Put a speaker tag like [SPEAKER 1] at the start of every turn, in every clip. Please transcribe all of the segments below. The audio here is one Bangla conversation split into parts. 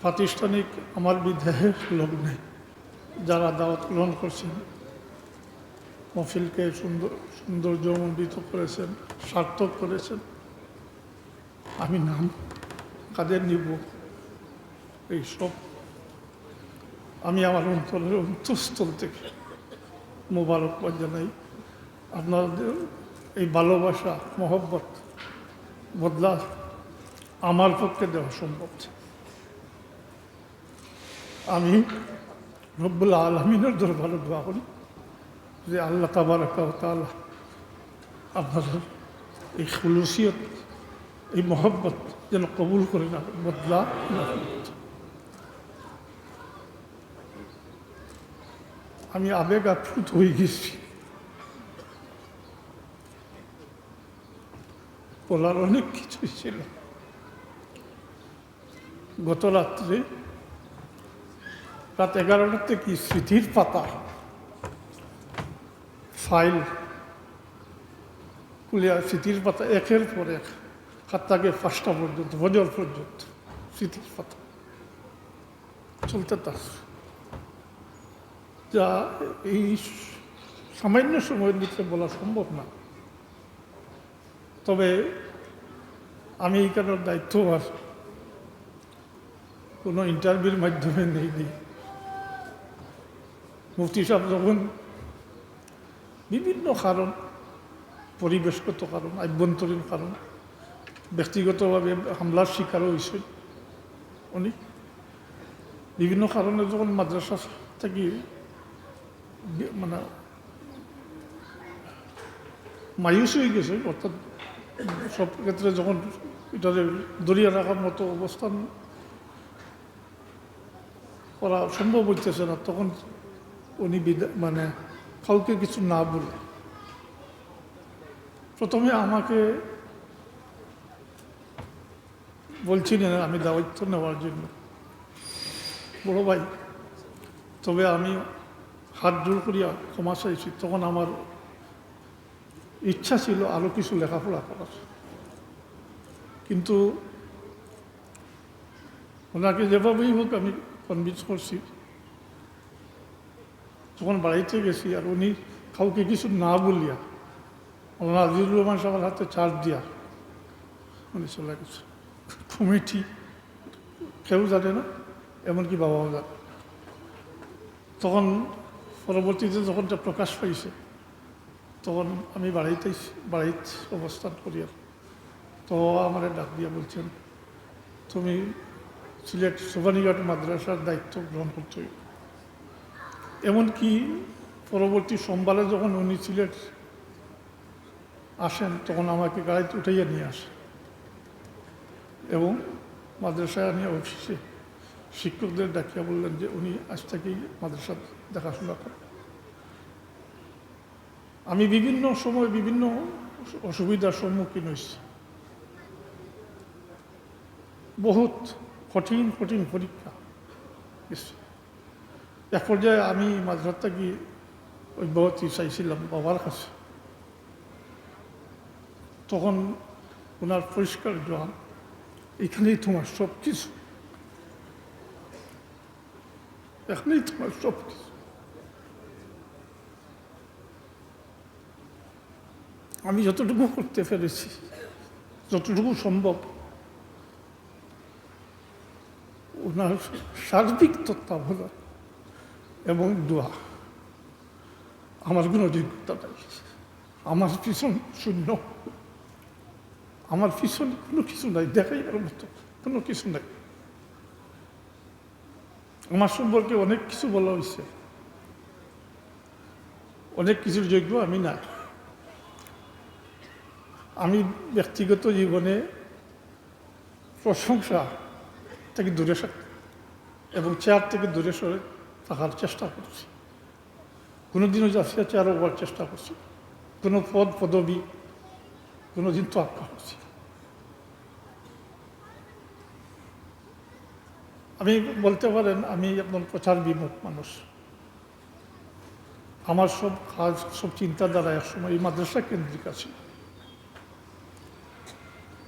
[SPEAKER 1] প্রাতিষ্ঠানিক আমার বিদেহের লোক নেই যারা দাওয়াত গ্রহণ করছেন, মফিলকে সুন্দর সৌন্দর্যমণ্ডিত করেছেন, সার্থক করেছেন। আমি নাম কাদের নিব? এই সব আমি আমার অন্তরের অন্তঃস্থল থেকে মোবারকবাদ জানাই। আপনাদের এই ভালোবাসা, মহব্বত বদলা আমার পক্ষে দেওয়া সম্ভব। আমি রব্বুল আলমিনের দরবারে দোয়া করি যে আল্লাহ তাবারকাল আপনাদের এই খুলুসিয়ত, এই মহব্বত যেন কবুল করে না, বদলা না আমি আবেগ আপ্লুত হয়ে গেছি। বলার অনেক কিছুই ছিল। গত রাত্রে রাত এগারোটার থেকে স্মৃতির পাতা। ফাইল কুলিয়া স্মৃতির পাতা, একের পর এক হাত থেকে পাঁচটা পর্যন্ত, বজর পর্যন্ত স্মৃতির পাতা। চলতে তার যা এই সামান্য সময়ের ভিতরে বলা সম্ভব না। তবে আমি দায়িত্ব আর কোনো ইন্টারভিউর মাধ্যমে নেই নি মুফতি সাহেব যখন বিভিন্ন কারণ, পরিবেশগত কারণ, আভ্যন্তরীণ কারণ, ব্যক্তিগতভাবে হামলার শিকারও হয়েছে উনি বিভিন্ন কারণে যখন মাদ্রাসা থেকে মানে মায়ুস হয়ে গেছে, অর্থাৎ সব ক্ষেত্রে যখন এটারে দরিয়া রাখার মতো অবস্থান করা সম্ভব হইতেছে না, তখন উনি মানে কাউকে কিছু না বলে। প্রথমে আমাকে বলছিলেন আমি দায়িত্ব নেওয়ার জন্য। বড় ভাই, তবে আমি হাত জোর করিয়া ক্ষমা চাইছি। তখন আমার ইচ্ছা ছিল আরও কিছু লেখাপড়া করার। কিন্তু ওনাকে যেভাবেই হোক আমি কনভিন্স করছি যখন বাড়িতে গেছি আর উনি কাউকে কিছু না বলিয়া ওনার আজিজুর রহমান সাহেবের হাতে চার্জ দিয়া উনি চলে গেছে। কমিটি কেউ জানে না, এমনকি বাবাও জানে তখন পরবর্তীতে যখন প্রকাশ পাইছে, তখন আমি বাড়িতে বাড়িতে অবস্থান করি আর। তো আমার ডাক দিয়া বলছেন, তুমি সিলেট সোভানিঘাট মাদ্রাসার দায়িত্ব গ্রহণ করতে হইবে। এমনকি পরবর্তী সোমবারে যখন উনি সিলেট আসেন, তখন আমাকে গাড়িতে উঠাইয়া নিয়ে আসেন এবং মাদ্রাসায় নিয়ে অফিসে শিক্ষকদের ডাকিয়া বললেন যে, উনি আজ থেকেই মাদ্রাসা দেখাশোনা করেন। আমি বিভিন্ন সময় বিভিন্ন অসুবিধার সম্মুখীন হয়েছি। বহুত কঠিন কঠিন পরীক্ষা। এক পর্যায়ে আমি মাঝরাতটা গিয়ে অব্যাহতি চাইছিলাম, বাবার কাছে। তখন ওনার পরিষ্কার জবাব এখানেই তোমার সব কিছু এখানেই তোমার সব কিছু আমি যতটুকু করতে পেরেছি, যতটুকু সম্ভব, ওনার সার্বিক তত্ত্বাবধান। এবং দোয়া। আমার কোনো অভিজ্ঞতা নাই আমার পিছন শূন্য। আমার পিছনে কোনো কিছু নাই, দেখাইবার মতো কোনো কিছু নাই। আমার সম্পর্কে অনেক কিছু বলা হয়েছে অনেক কিছুর যোগ্য আমি না। আমি ব্যক্তিগত জীবনে প্রশংসা থেকে দূরে এবং চেয়ার থেকে দূরে সরে থাকার চেষ্টা করছি। কোনোদিনও জাফিয়া চেয়ারও হওয়ার চেষ্টা করছি কোনো পদ, পদবি কোনোদিন তো আজ্ঞা করছি আমি বলতে পারেন, আমি একদম প্রচার বিমুখ মানুষ। আমার সব কাজ, সব চিন্তাধারা একসময় এই মাদ্রাসা কেন্দ্রিক আছে।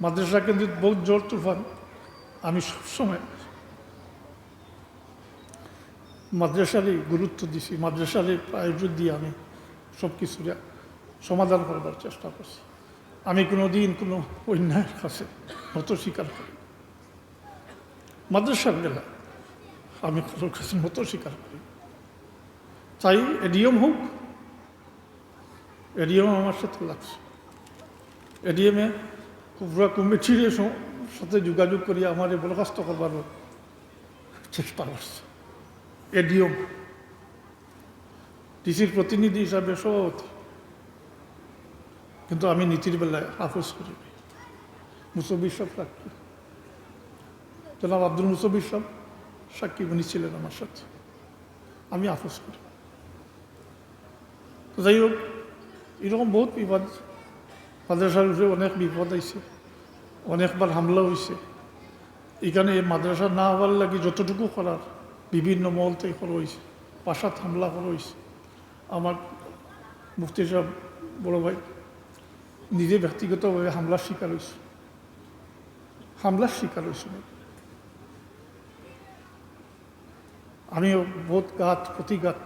[SPEAKER 1] মাদ্রাসা কেন্দ্রিক বহুত জোর তুফান। আমি সবসময় মাদ্রাসারই গুরুত্ব দিছি, মাদ্রাসারই প্রায়োজন দিয়ে আমি সব কিছু সমাধান করবার চেষ্টা করছি আমি কোনো দিন কোনো অন্যায়ের কাছে নত স্বীকার করি। মাদ্রাসার বেলা আমি কারোর কাছে নত স্বীকার করি। চাই এডিএম হোক এডিএম আমার সাথে লাগছে এডিএমে পুরা কমিটির সাথে যোগাযোগ করি আমার বরখাস্ত করবার চেষ্টা করছে এডিএম ডিসির প্রতিনিধি হিসাবে সভাপতি। কিন্তু আমি নীতির বেলায় আপোষ করি। মুসবির সব সাক্ষী। জনাব আব্দুল মুসবির সব সাক্ষী উনি ছিলেন আমার সাথে। আমি আপোষ করি। তো যাই হোক, এরকম বহুত বিপদ। মাদ্রাসার উপরে অনেক বিপদ আইছে, অনেকবার হামলা হয়েছে এখানে মাদ্রাসা না হওয়ার লাগে যতটুকু করার বিভিন্ন মহল থেকে করা হয়েছে বাসাত হামলা করা হয়েছে আমার মুফতি সাহেব, বড় ভাই, নিজে ব্যক্তিগতভাবে হামলার শিকার হয়েছে। হামলার শিকার হয়েছে আমিও বোধ গাত, প্রতিঘাত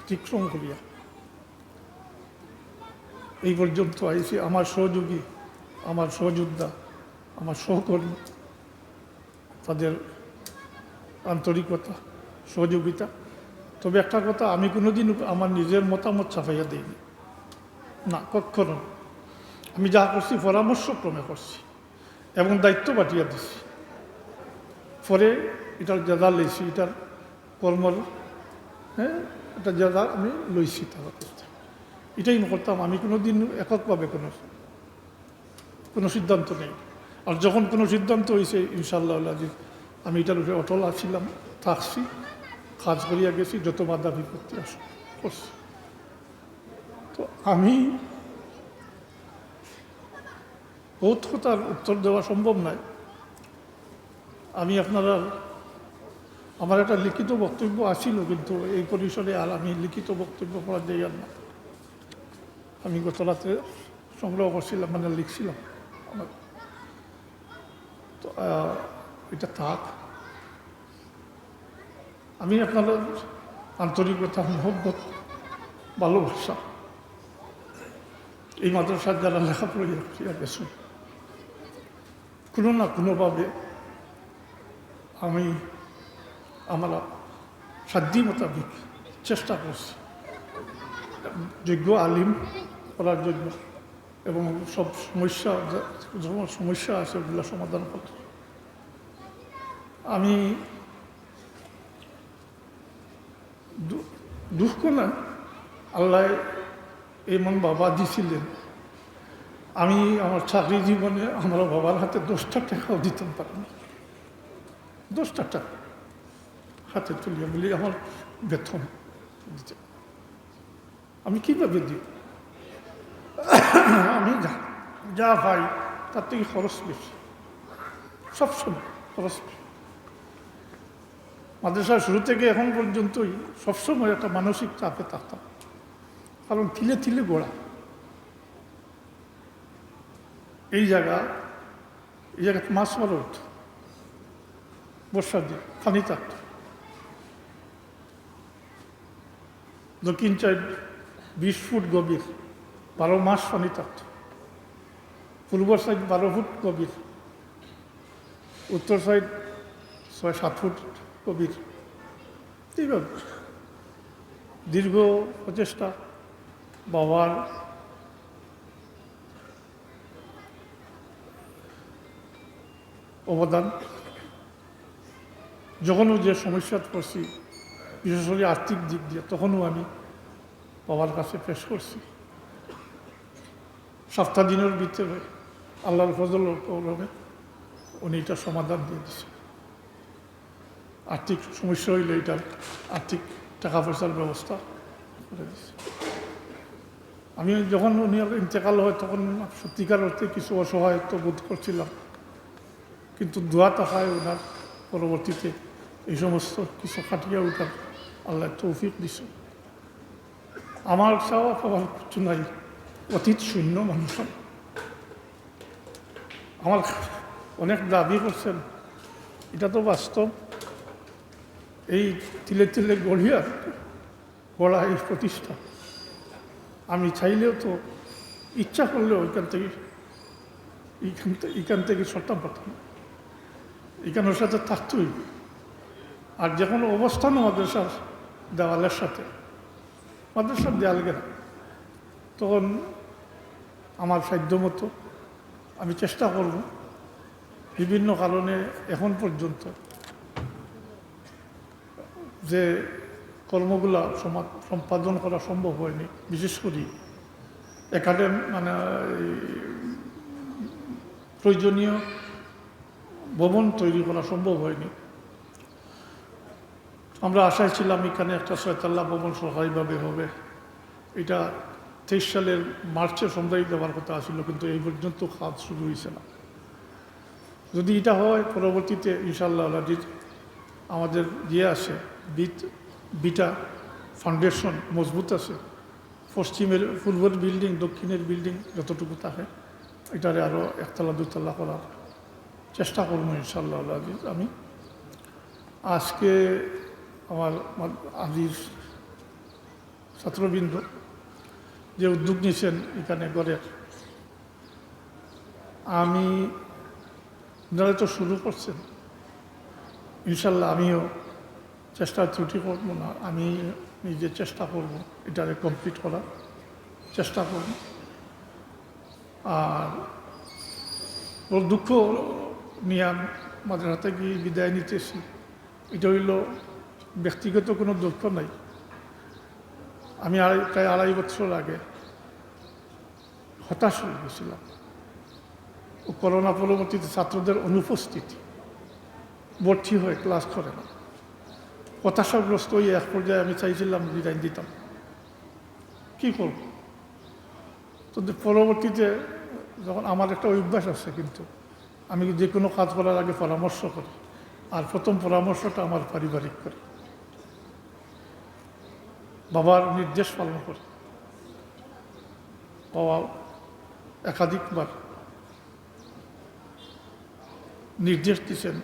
[SPEAKER 1] অতিক্রম করিয়া এই পর্যন্ত আইসি আমার সহযোগী, আমার সহযোদ্ধা, আমার সহকর্মী, তাদের আন্তরিকতা, সহযোগিতা। তবে একটা কথা, আমি কোনোদিন আমার নিজের মতামত ছাপাইয়া দিইনি। না কখনো। আমি যা করছি, পরামর্শক্রমে করছি এবং দায়িত্ব বাটিয়া দিছি। পরে এটার জাদা লইছি, এটার কর্মর হ্যাঁ এটা জাদা আমি লইছি তারা করতে এটাই করতাম, আমি কোনো দিন এককভাবে কোনো কোনো সিদ্ধান্ত নেই আর যখন কোনো সিদ্ধান্ত হয়েছে ইনশাল্লাহ আজিজ আমি এটার উপরে অটল আছিলাম, থাকছি, কাজ করিয়া গেছি, যত বাধা বিপত্তি আস করছি। তো আমি বহুত কথার উত্তর দেওয়া সম্ভব নয় আমি আপনারা, আমার একটা লিখিত বক্তব্য আসিল কিন্তু এই পরিসরে আর আমি লিখিত বক্তব্য করা যাই আর না। আমি গত রাতে সংগ্রহ করছিলাম মানে লিখছিলাম। আমার তো এটা আমি আপনাদের আন্তরিকতা মহব্বত, ভালোবাসা। এই মাদ্রাসার যারা লেখাপড়া করিয়া গেছেন কোনো না কোনোভাবে আমি আমার সাধ্য মোতাবিক চেষ্টা করছি। যোগ্য আলিম করার জন্য এবং সব সমস্যা সমস্যা আছে, ওগুলো সমাধান করার আমি দুঃখ না, আল্লাহ এমন বাবা দিছিলেন। আমি আমার চাকরি জীবনে আমার বাবার হাতে দশটা টাকাও দিতে পারিনি। দশটা টাকা হাতে তুলিয়া বলি, আমার বেতন দিতে। আমি কীভাবে দিই? আমি যা যা পাই, তার থেকে খরচ বেশি। সবসময় খরচ বেশি। মাদ্রাসার শুরু থেকে এখন পর্যন্তই সবসময় একটা মানসিক চাপে থাকতাম। কারণ তিলে তিলে গোড়া। এই জায়গা, এই জায়গায় মাছ মারা হতো বর্ষার দিন পানি থাকতো। দক্ষিণ সাইড বিশ ফুট গভীর, বারো মাস পানি থাকতো। পূর্ব সাইড বারো ফুট গভীর। উত্তর সাইড ছয় সাত ফুট। গভীর এইভাবে। দীর্ঘ প্রচেষ্টা, বাবার অবদান, যখনও যে সমস্যাত পড়ছি, বিশেষ করে আর্থিক দিক দিয়ে, তখনও আমি বাবার কাছে পেশ করছি। সপ্তাহ দিনের ভিতরে আল্লাহর ফজল উনি এটা সমাধান দিয়ে দিচ্ছে আর্থিক সমস্যা হইলে এটার আর্থিক টাকা পয়সার ব্যবস্থা করে দিচ্ছে আমি যখন উনি ইন্তেকাল হয়, তখন সত্যিকার অর্থে কিছু অসহায়ত্ব বোধ করছিলাম। কিন্তু দোয়া টাকায় ওনার পরবর্তীতে। এই সমস্ত কিছু কাটিয়ে ওঠার আল্লাহ তৌফিক দিছে। আমার চাওয়া পাওয়ার কিছু নাই, অতীত শূন্য মানুষ আমার অনেক দাবি করছেন, এটা তো বাস্তব। এই তিলে তিলে গড়িয়া গড়া এই প্রতিষ্ঠা। আমি চাইলেও তো ইচ্ছা করলেও ওইখান থেকে, এইখান থেকে এখান থেকে সরতাম পারতাম। এখানের সাথে থাকতেই। আর যে কোনো অবস্থান মাদ্রাসার দেওয়ালের সাথে। মাদ্রাসার দেয়াল গেলা। তখন আমার সাধ্য মতো আমি চেষ্টা করব। বিভিন্ন কারণে এখন পর্যন্ত যে কর্মগুলা সমা- সম্পাদন করা সম্ভব হয়নি, বিশেষ করে একাডেম মানে প্রয়োজনীয় ভবন তৈরি করা সম্ভব হয়নি। আমরা আশায় ছিলাম এখানে একটা ছয়তাল্লা ভবন সরকারিভাবে হবে। এটা তেইশ সালের মার্চে সন্ধ্যায় দেওয়ার কথা ছিল, কিন্তু এই পর্যন্ত কাজ শুরু হয়েছে না। যদি এটা হয়, পরবর্তীতে ইনশাল্লাহ আমাদের ইয়ে আছে বিট ফাউন্ডেশন মজবুত আছে। পশ্চিমের পূর্বের বিল্ডিং, দক্ষিণের বিল্ডিং যতটুকু থাকে, এটারে আরও একতলা, দুতলা করার চেষ্টা করব ইনশাল্লাহ আজিজ আমি আজকে আমার আজিজ ছাত্রবৃন্দ যে উদ্যোগ নিয়েছেন এখানে গড়ের, আমি আপনারা তো শুরু করছেন। ইনশাল্লাহ আমিও চেষ্টা ত্রুটি করব না, আমি নিজে চেষ্টা করব এটারে কমপ্লিট করার, চেষ্টা করব। আর ওর দুঃখ নিয়ে আমাদের হাতে গিয়ে বিদায় নিতেছি এটা হইল ব্যক্তিগত কোনো দুঃখ নাই। আমি আড়াই, প্রায় আড়াই বছর আগে হতাশ হয়ে গেছিলাম। করোনা পরবর্তীতে ছাত্রদের অনুপস্থিতি, ভর্তি হয়ে ক্লাস করে না। হতাশাগ্রস্ত হয়ে এক পর্যায়ে আমি চাইছিলাম বিদায় দিতাম। কি করব? তো পরবর্তীতে যখন আমার একটা অভ্যাস আছে কিন্তু, আমি যে কোনো কাজ করার আগে পরামর্শ করি আর প্রথম পরামর্শটা আমার পারিবারিক করি। বাবার নির্দেশ পালন করি। বাবা একাধিকবার নির্দেশ দিচ্ছেন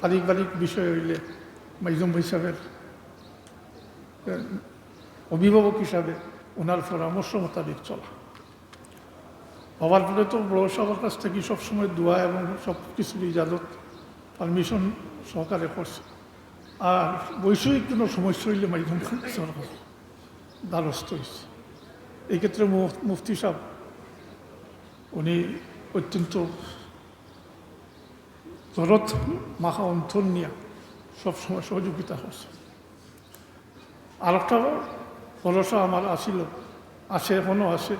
[SPEAKER 1] পারিবারিক বিষয় হইলে মাইজুম হিসাবের অভিভাবক হিসাবে ওনার পরামর্শ মোতাবেক চলা। বাবার পরে তো বড় সবার কাছ থেকে সবসময় দোয়া এবং সব কিছুর ইজাজত, পারমিশন সহকারে করছে। আর বৈষয়িক কোনো সমস্যা হইলে মাইজুম সরকার দ্বারস্থ হয়েছে এই ক্ষেত্রে মুফতি সাহেব, উনি অত্যন্ত দরদ, মাখা অন্থন নিয়ে সবসময় সহযোগিতা করছে। আর একটা ভরসা আমার আসিল আছে এখনও আছে।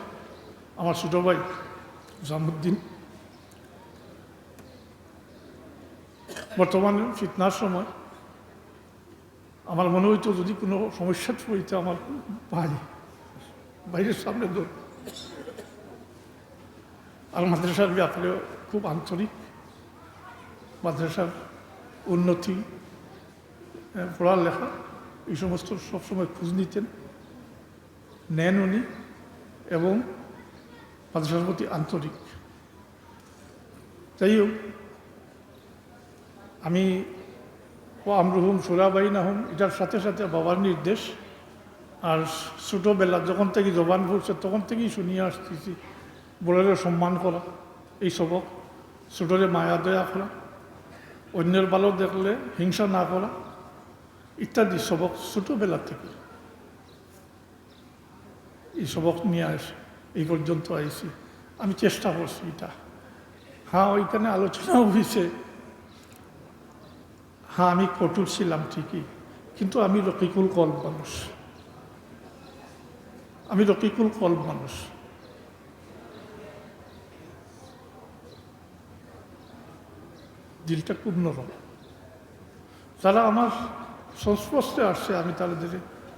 [SPEAKER 1] আমার ছোটো ভাই জামুদ্দিন। বর্তমানে ফিতনার সময়। আমার মনে হইতো যদি কোনো সমস্যা পড়িতে আমার ভাই বাইরের সামনে দৌড়। আর মাদ্রাসার ব্যাপারে খুব আন্তরিক। মাদ্রাসার উন্নতি পড়ালেখা এই সমস্ত সবসময় খোঁজ নিতেন। নেন উনি এবং মাদ্রাসার প্রতি আন্তরিক। যাই হোক, আমি ও আমরুহুম সুরাবাই নাহুম এটার সাথে সাথে বাবার নির্দেশ। আর ছোটোবেলা যখন থেকে জবান পড়ছে তখন থেকেই শুনিয়ে আসতেছি বড়দের সম্মান করা, এই সবক। ছোটরে মায়া দয়া করা, অন্যের ভালো দেখলে হিংসা না করা। ইত্যাদি সবক ছোটোবেলা থেকে। এই সবক নিয়ে আসে, এই পর্যন্ত আইছি। আমি চেষ্টা করছি এটা। হ্যাঁ ওইখানে আলোচনাও হয়েছে হ্যাঁ আমি কঠোর ছিলাম ঠিকই, কিন্তু আমি রকিকুল কল্প মানুষ। আমি রকিকুল কল্প মানুষ। দিলটা খুব নরম। যারা আমার সংস্পর্শে আসছে, আমি তাদের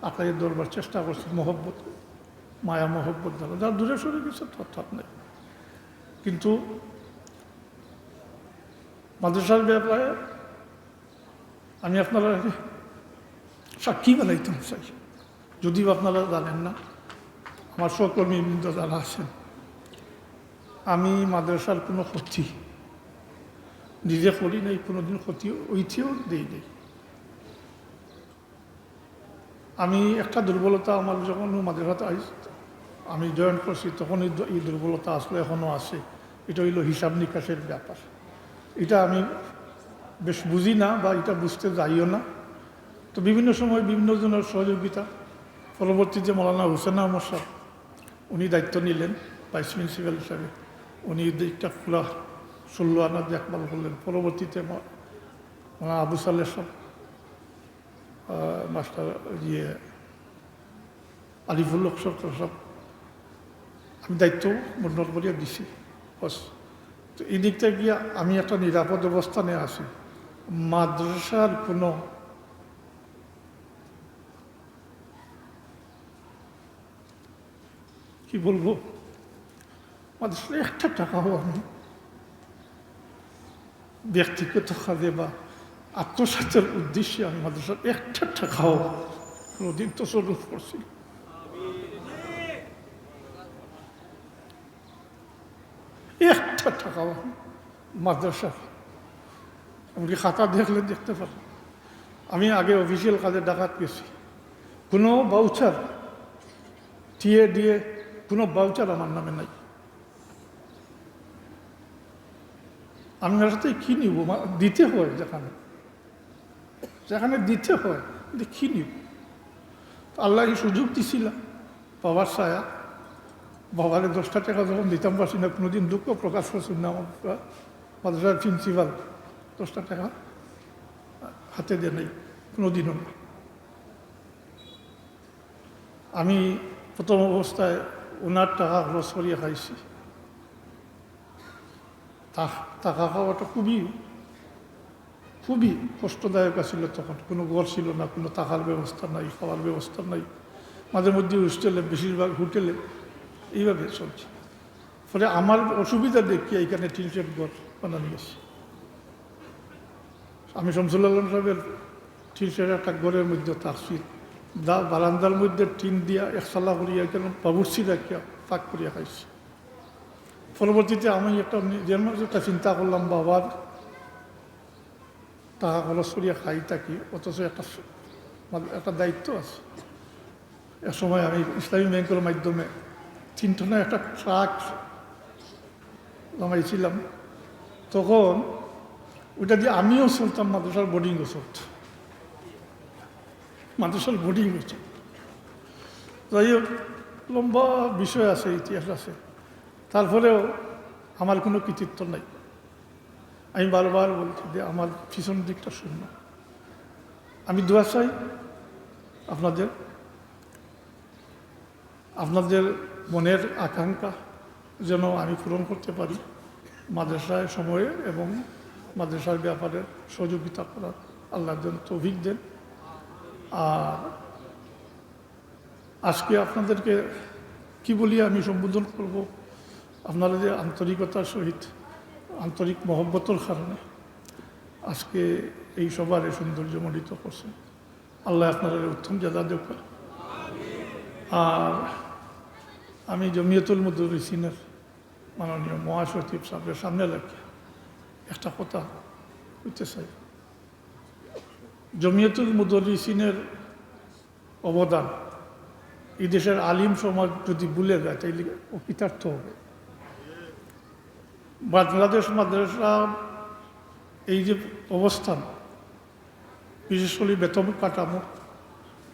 [SPEAKER 1] আকারে দরবার চেষ্টা করছি, মহব্বত, মায়া, মহব্বত দ্বারা যারা দূরে সরে গেছে অর্থাৎ নেই। কিন্তু মাদ্রাসার ব্যাপারে আমি আপনারা সাক্ষী বানাইতাম চাই যদিও আপনারা জানেন না, আমার সহকর্মীবৃন্দ যারা আছেন, আমি মাদ্রাসার কোনো ক্ষতি নিজে করি নাই, কোনোদিন ক্ষতি ঐতিও দিই নেই। আমি একটা দুর্বলতা আমার যখন মাদ্রাসাতে আমি জয়েন করছি, তখন এই দুর্বলতা আসলে এখনও আছে। এটা হইল হিসাব নিকাশের ব্যাপার। এটা আমি বেশ বুঝি না বা এটা বুঝতে যাইও না। তো বিভিন্ন সময় বিভিন্ন জনের সহযোগিতা। পরবর্তীতে মৌলানা হুসেন আহমদ সাহেব, উনি দায়িত্ব নিলেন ভাইস প্রিন্সিপাল হিসাবে। উনি দিকটা খোলা, ষোলো আনা দেখভাল করলেন। পরবর্তীতে মৌলানা আবু সাল্লেহ সাহেব মাস্টার ইয়ে আলিফুল সরকার সব আমি দায়িত্ব মন্ডল করিয়া দিছি, বস। তো এই দিকটা গিয়া আমি একটা নিরাপদ অবস্থানে আছি। মাদ্রাসার কোনো কি বলব? মাদ্রাসার একটা টাকাও আমি ব্যক্তিগত কাজে বা আত্মসাতের উদ্দেশ্যে আমি মাদ্রাসার একটা টাকাও কোনোদিন তসরুফ করছি না। একটা টাকাও আমি মাদ্রাসার এমনকি খাতা দেখলে দেখতে পারেন। আমি আগে অফিসিয়াল কাজে ডাকাত গেছি। কোনো বাউচার টিএ দিয়ে কোনো বাউচার আমার নামে নাই। আমি সাথে কী নিব? দিতে হয় যেখানে। যেখানে দিতে হয় কী নিব। আল্লাহ সুযোগ দিছিলাম বাবার ছায়া। বাবারে দশটা টাকা যখন দিতাম পারছি না, কোনোদিন দুঃখ প্রকাশ করছেন না আমার। মাদ্রাসার প্রিন্সিপাল দশটা টাকা হাতে দেয় নাই, কোনোদিনও না। আমি প্রথম অবস্থায় ওনার টাকা খরচ করিয়ে খাইছি। টাকা খাওয়াটা খুবই খুবই কষ্টদায়ক ছিল তখন। কোনো ঘর ছিল না, কোনো থাকার ব্যবস্থা নাই, খাওয়ার ব্যবস্থা নাই। মাঝে মধ্যে হোস্টেলে বেশিরভাগ হোটেলে এইভাবে চলছে। ফলে আমার অসুবিধা দেখিয়ে এখানে টিন শেড ঘর বানানো গেছে আমি শামসুল আলম সাহেবের টিন শেড একটা ঘরের মধ্যে থাকছি। দা বারান্দার মধ্যে টিন দিয়া একসালা করিয়া কেন বাবুর্চি রাখিয়া পাক করিয়া খাইছি। পরবর্তীতে আমি একটা একটা চিন্তা করলাম, বাবার টাকা খরচ করিয়া খাই থাকি অথচ একটা মানে একটা দায়িত্ব আছে। এক সময় আমি ইসলামী ব্যাংকের মাধ্যমে তিনটনা একটা ট্রাক নামাইছিলাম। তখন ওটা দিয়ে আমিও চলতাম মাদ্রাসার বোর্ডিংও চলত মাদ্রাসার বোর্ডিংও চলত যাই হোক, লম্বা বিষয় আছে, ইতিহাস আছে। তারপরেও আমার কোনো কৃতিত্ব নাই। আমি বারবার বলছি যে আমার পিছন দিকটা শূন্য। আমি দোয়া চাই আপনাদের আপনাদের মনের আকাঙ্ক্ষা যেন আমি পূরণ করতে পারি মাদ্রাসায় সময়ে এবং মাদ্রাসার ব্যাপারে সহযোগিতা করার আল্লাহ যেন তৌফিক দেন। আর আজকে আপনাদেরকে কি বলি আমি সম্বোধন করব আপনারা যে আন্তরিকতার সহিত আন্তরিক মহব্বতর কারণে আজকে এই সবার সৌন্দর্যমণ্ডিত করছে। আল্লাহ আপনারা উত্তম জাদা দেব আর আমি জমিয়তুল মুদরিসিনের মাননীয় মহাসচিব সাহেবের সামনে রাখি একটা কথা বলতে চাই। জমিয়তুল মুদরিসিনের অবদান, এই দেশের আলিম সমাজ যদি ভুলে যায়, তাইলে অকৃতার্থ হবে। বাংলাদেশ মাদ্রাসা এই যে অবস্থান, বিশেষ করে বেতন কাঠামো,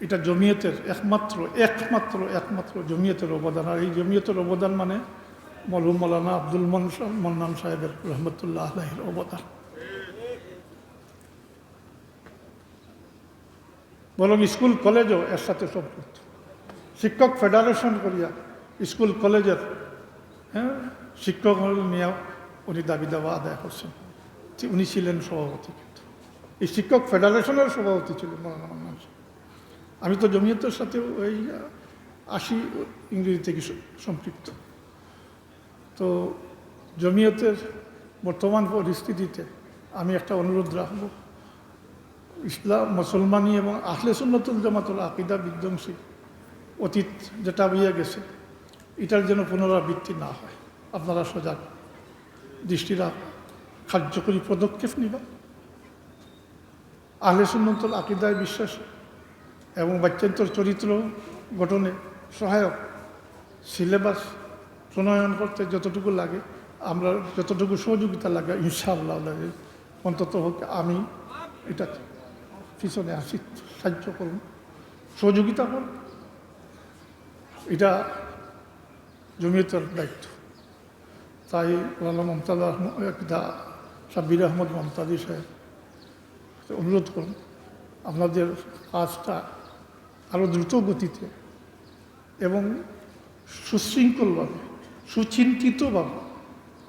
[SPEAKER 1] এটা জমিয়তের একমাত্র একমাত্র একমাত্র জমিয়তের অবদান। আর এই জমিয়তের অবদান মানে মরহুম মৌলানা আব্দুল মনসান মন্নান সাহেবের রহমতুল্লাহ আলাহির অবদান। বরং স্কুল, কলেজও এর সাথে সম্পৃক্ত। শিক্ষক ফেডারেশন করিয়া স্কুল, কলেজের হ্যাঁ শিক্ষক নিয়েও উনি দাবি দাওয়া আদায় করছেন। উনি ছিলেন সভাপতি কিন্তু। এই শিক্ষক ফেডারেশনের সভাপতি মান্নান আমি তো জমিয়তের সাথে ওই আশি ইংরেজি থেকে সম্পৃক্ত। তো জমিয়তের বর্তমান পরিস্থিতিতে আমি একটা অনুরোধ রাখব। ইসলাম, মুসলমানি এবং আহলে সুন্নতুল জামাতুল আকিদা বিধ্বংসী অতীত যেটা বইয়া গেছে, এটার যেন পুনরাবৃত্তি না হয়। আপনারা সজাগ। দৃষ্টিরা কার্যকরী পদক্ষেপ নিবা। আহলে সুন্নতুল আকিদায় বিশ্বাস এবং বাচ্চান্তর চরিত্র গঠনে সহায়ক সিলেবাস প্রণয়ন করতে যতটুকু লাগে, আমরা যতটুকু সহযোগিতা লাগে, ইনশাআল্লাহ অন্তত হোক আমি এটা পিছনে আসি, সাহায্য করুন, সহযোগিতা করুন। এটা জমিয়তের দায়িত্ব। তাই আল্লাহ মমতাজ পিতা সাব্বির আহমদ মমতাজি সাহেব অনুরোধ করুন, আপনাদের কাজটা আরও দ্রুত গতিতে এবং সুশৃঙ্খলভাবে, সুচিন্তিতভাবে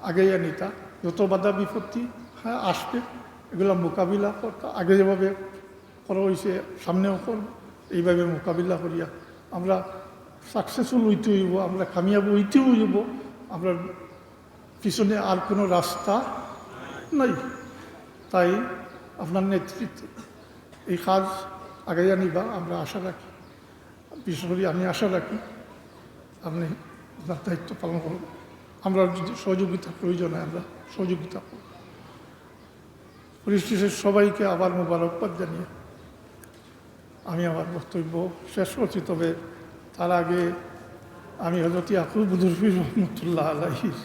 [SPEAKER 1] আগে নিতা। যত বাধা বিপত্তি হ্যাঁ আসবে, এগুলো মোকাবিলা করতে আগে যেভাবে করা হয়েছে সামনেও করব, এইভাবে মোকাবিলা করিয়া আমরা সাকসেসফুল হইতে হইব, আমরা কামিয়াব হইতেও হইব, আমরা পিছনে আর কোনো রাস্তা নাই। তাই আপনার নেতৃত্বে এই কাজ আগে নিবা আমরা আশা রাখি। বিশেষ করে আমি আশা রাখি আপনি আপনার দায়িত্ব পালন করবেন। আমরা যদি সহযোগিতা প্রয়োজন হয় আমরা সহযোগিতা করব। পরিশেষে সবাইকে আবার মোবারকবাদ জানিয়ে আমি আমার বক্তব্য শেষ করছি। তবে তার আগে আমি হজরত ইয়াকুব রহমতুল্লাহ আলাহির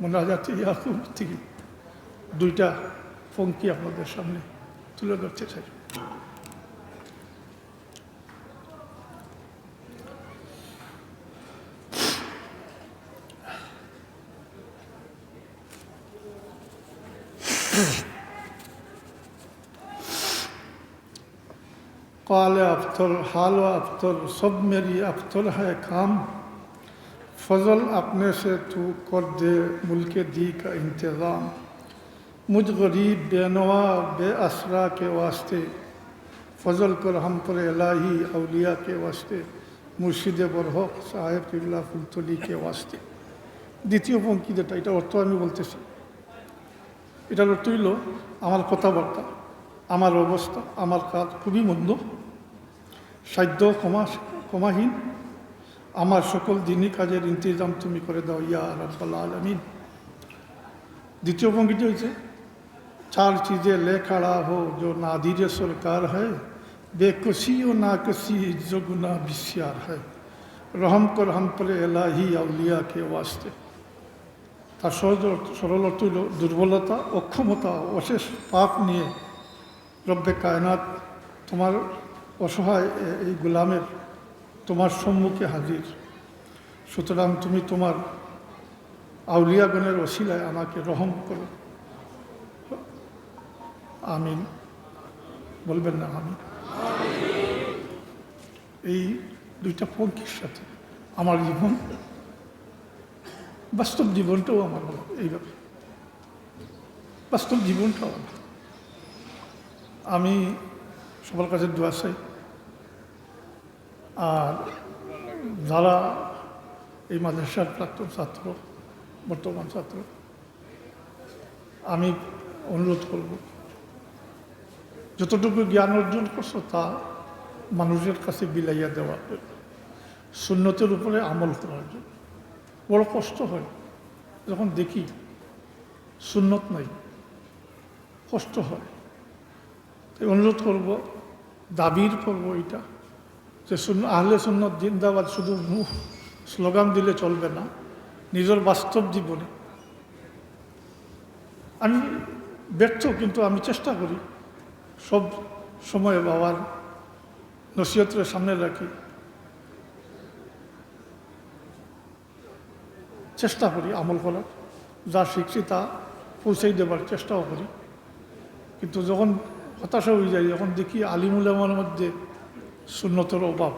[SPEAKER 1] মোনাজাত ইয়াকুব থেকে দুইটা পঙ্ক্তি আপনাদের সামনে তুলে ধরতে চাই قال अफ्तर हाल व अफ्तर सब मेरी अफ्तर है काम फजल अपने से तू कर दे मुल्क दी का इंतज़ाम मुझ गरीब बेनवा बेअसरा के वास्ते फजल कर हम पर इलाही अलिया के वास्ते মুর্শিদে বরহক সাহেব কিবলা ফুলতলি কে ওয়াস্তে দ্বিতীয় পঙ্ক্তি যেটা এটা অর্থ আমি বলতেছি এটার অর্থ হইল আমার কথাবার্তা আমার অবস্থা আমার কাজ খুবই মন্দ সাধ্য ক্ষমা ক্ষমাহীন আমার সকল দিনই কাজের ইন্তজাম তুমি করে দাও, ইয়া রাব্বাল আলমিন। দ্বিতীয় ভঙ্গিটি হয়েছে চার চিজে লেখাড়া হো যো নাদিরে সরকার হয় বেকসি ও না কসি যোগুনা বিশিয়ার হয় রহম কর হাম পরে এলাহি আউলিয়াকে ওয়াস্তে। তার সহজ সরল অর্থ দুর্বলতা অক্ষমতা অশেষ পাপ নিয়ে রব্যে কায়নাত তোমার অসহায় এই গোলামের তোমার সম্মুখে হাজির। সুতরাং তুমি তোমার আউলিয়াগণের অশিলায় আমাকে রহম করো। আমিন। বলবেন না আমি এই দুইটা পঙ্কির সাথে আমার জীবন, বাস্তব জীবনটাও আমার এইভাবে। বাস্তব জীবনটাও আমি সবার কাছে দোয়া চাই। আর যারা এই মাদ্রাসার প্রাক্তন ছাত্র, বর্তমান ছাত্র, আমি অনুরোধ করব, যতটুকু জ্ঞান অর্জন করছ তা মানুষের কাছে বিলাইয়া দেওয়ার জন্য, সুন্নতের উপরে আমল করার জন্য। বড় কষ্ট হয়। যখন দেখি সুন্নত নাই, কষ্ট হয়। তাই অনুরোধ করব, দাবির করব এটা যে আহলে সুন্নত জিন্দাবাদ শুধু মুখ স্লোগান দিলে চলবে না, নিজের বাস্তব জীবনে। আমি ব্যর্থ, কিন্তু আমি চেষ্টা করি সব সময় বাবার নসিহতের সামনে রাখি। চেষ্টা করি আমল করার, যা শিখছি তা পৌঁছাই দেবার চেষ্টাও করি। কিন্তু যখন হতাশা হয়ে যায়, যখন দেখি আলিমুল মধ্যে শূন্যতর অভাব।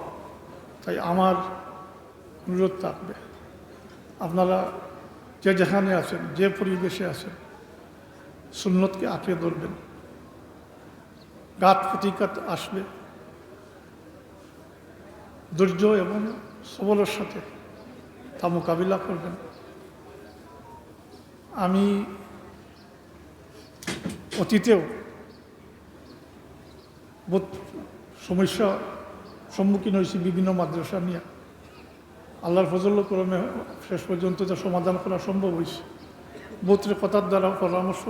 [SPEAKER 1] তাই আমার অনুরোধ থাকবে, আপনারা যে যেখানে আছেন, যে পরিবেশে আছেন, সুন্নতকে আঁকড়ে ধরবেন। গাত প্রতিঘাত আসবে। ধৈর্য এবং সবলের সাথে তা মোকাবিলা করবেন। আমি অতীতেও সমস্যা সম্মুখীন হয়েছি বিভিন্ন মাদ্রাসা নিয়ে। আল্লাহর ফজল ক্রমে শেষ পর্যন্ত যা সমাধান করা সম্ভব হয়েছে। বহুতের কথার দ্বারা পরামর্শ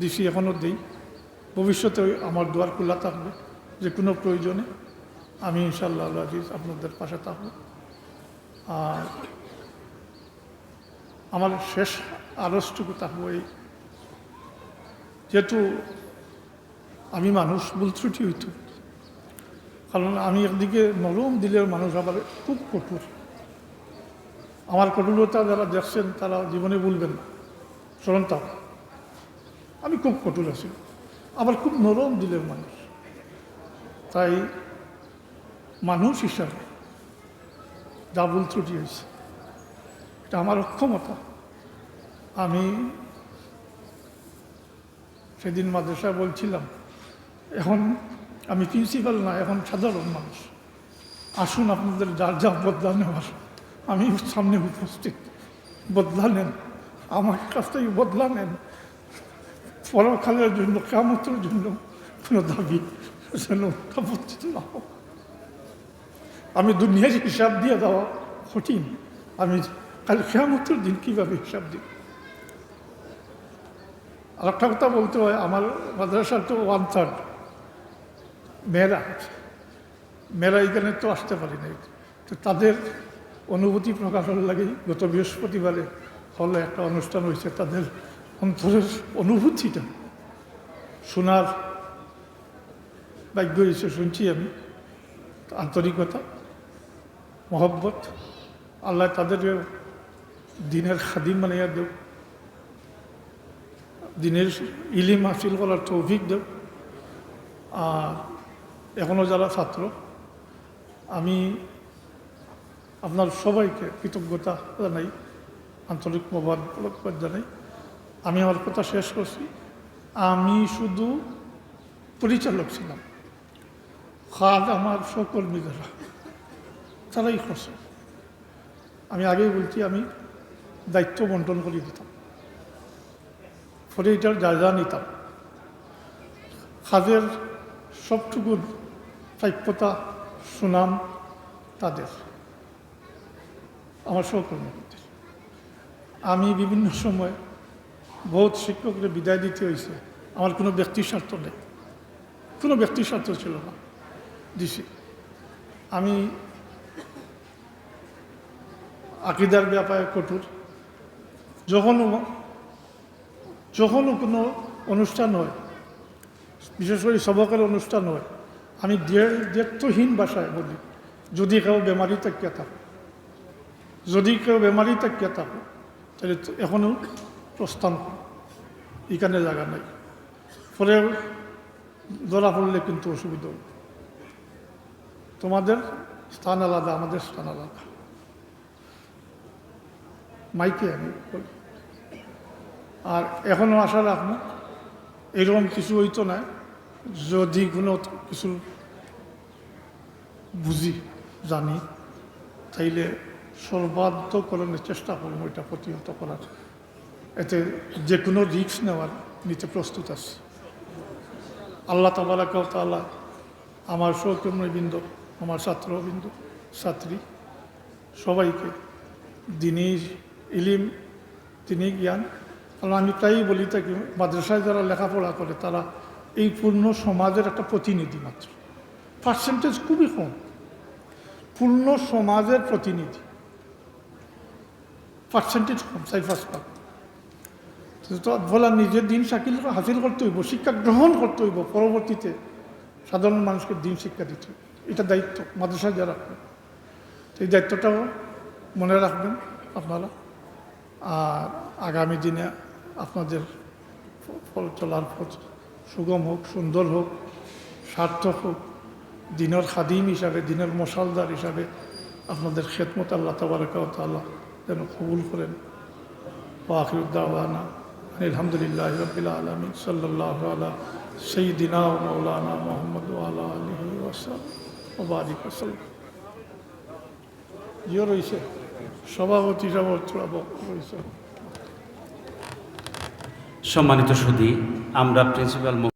[SPEAKER 1] দিছি এখনও দিই। ভবিষ্যতে আমার দুয়ার খোলা থাকবে, যে কোনো প্রয়োজনে। আমি ইনশাল্লাহ আজিজ আপনাদের পাশে থাকব। আর আমার শেষ আরসটুকু থাকব এই, যেহেতু আমি মানুষ, ভুল ত্রুটি হইত। কারণ আমি একদিকে নরম দিলের মানুষ, আবার খুব কঠোর। আমার কঠোরতা যারা দেখছেন, তারা জীবনে ভুলবেন না। স্মরণ থাক আমি খুব কঠোর আছি। আবার খুব নরম দিলের মানুষ। তাই মানুষ হিসাবে ভুল ত্রুটি হয়েছে, এটা আমার অক্ষমতা। আমি সেদিন মাদ্রাসায় বলছিলাম, এখন আমি প্রিন্সিপাল না, এখন সাধারণ মানুষ। আসুন আপনাদের যার যা বদলা নেওয়ার আমি সামনে উপস্থিত। বদলা নেন। আমার কাছ থেকে বদলা নেন। পরকালের জন্য কামতের জন্য কোনো দাবি যেন না হোক। আমি দুনিয়ার হিসাব দিয়ে দেওয়া কঠিন। আমি কাল কেমতের দিন কীভাবে হিসাব দিই আর একটা কথা বলতে হয়, আমার মাদ্রাসার তো ওয়ান থার্ড মেয়েরা আছে মেয়েরা এখানে তো আসতে পারি নাই। তো তাদের অনুভূতি প্রকাশের লাগেই গত বৃহস্পতিবারে হলে একটা অনুষ্ঠান হয়েছে, তাদের অন্তরের অনুভূতিটা, শোনার ভাগ্য হয়েছে শুনছি আমি। আন্তরিকতা, মহব্বত, আল্লাহ তাদের দিনের খাদিম বানাইয়া দেব দিনের ইলিম হাসিল করার তৌফিক দেব আর এখনও যারা ছাত্র, আমি আপনার সবাইকে কৃতজ্ঞতা জানাই, আন্তরিক মোবারকবাদ জানাই। আমি আমার কথা শেষ করছি। আমি শুধু পরিচালক ছিলাম। খাদ আমার সহকর্মী যারা তারাই করছে। আমি আগেই বলছি, আমি দায়িত্ব বন্টন করে দিতাম। ফলে এটার যা যা নিতাম। খাদের সবটুকু প্রাপ্যতা সুনাম তাদের। আমার সহকর্মীদের আমি বিভিন্ন সময় বহুত শিক্ষকদের বিদায় দিতে হয়েছে আমার কোনো ব্যক্তির স্বার্থ নেই। কোনো ব্যক্তির স্বার্থ ছিল না। দিছি। আমি আকিদার ব্যাপারে কঠোর। যখনও যখনও কোনো অনুষ্ঠান হয়, বিশেষ করে সবকের অনুষ্ঠান হয় আমি দেড়ত্বহীন ভাষায় বলি। যদি কেউ বেমারি তাকিয়া থাকো। যদি কেউ বেমারি তাকিয়া থাকো, তাহলে এখনও প্রস্থান এখানে জায়গা নাই। ফলে ধরা পড়লে কিন্তু অসুবিধা হবে। তোমাদের স্থান আলাদা, আমাদের স্থান আলাদা। মাইকে আমি বলি। আর এখনও আশা রাখব, এরকম কিছু হইতো না। যদি কোনো কিছু বুঝি, জানি। তাইলে সর্বাধ্যকরণের চেষ্টা করব এটা প্রতিহত করার। এতে যে কোনো রিস্ক নেওয়ার নিতে প্রস্তুত আছি। আল্লাহ তাবারাকাও তাল্লাহ আমার সহকর্মীবৃন্দ, আমার ছাত্রবৃন্দ, ছাত্রী, সবাইকে দিনই ইলিম তিনি জ্ঞান, কারণ আমি প্রায়ই বলি থাকি, মাদ্রাসায় যারা লেখাপড়া করে তারা এই পূর্ণ সমাজের একটা প্রতিনিধি মাত্র। পার্সেন্টেজ খুবই কম। পূর্ণ সমাজের প্রতিনিধি। পার্সেন্টেজ কম সাইফাস পাক তো বলা নিজের দিন শাকিল হাসিল করতে হইব, শিক্ষা গ্রহণ করতে হইব, পরবর্তীতে সাধারণ মানুষকে দিন শিক্ষা দিতে। এটা দায়িত্ব মাদ্রাসায় যারা রাখবেন। তো এই দায়িত্বটাও মনে রাখবেন আপনারা। আর আগামী দিনে আপনাদের ফল চলার পথ সুগম হোক, সুন্দর হোক, সার্থক হোক দিনের খাদিম হিসাবে, দিনের মশালদার হিসাবে আপনাদের খেদমত আল্লাহ তাবারকাল্লাহ যেন কবুল করেন। ওয়াকিরুদ্দাওয়ানা আলহামদুলিল্লাহ রবিল আলমিন। সাল্লাহ সঈদিনা ও মৌলানা মোহাম্মদ আলা আলহি ওবারিক ইয়ে রয়েছে সভাপতি রয়েছে
[SPEAKER 2] সম্মানিত সুদী আমরা প্রিন্সিপাল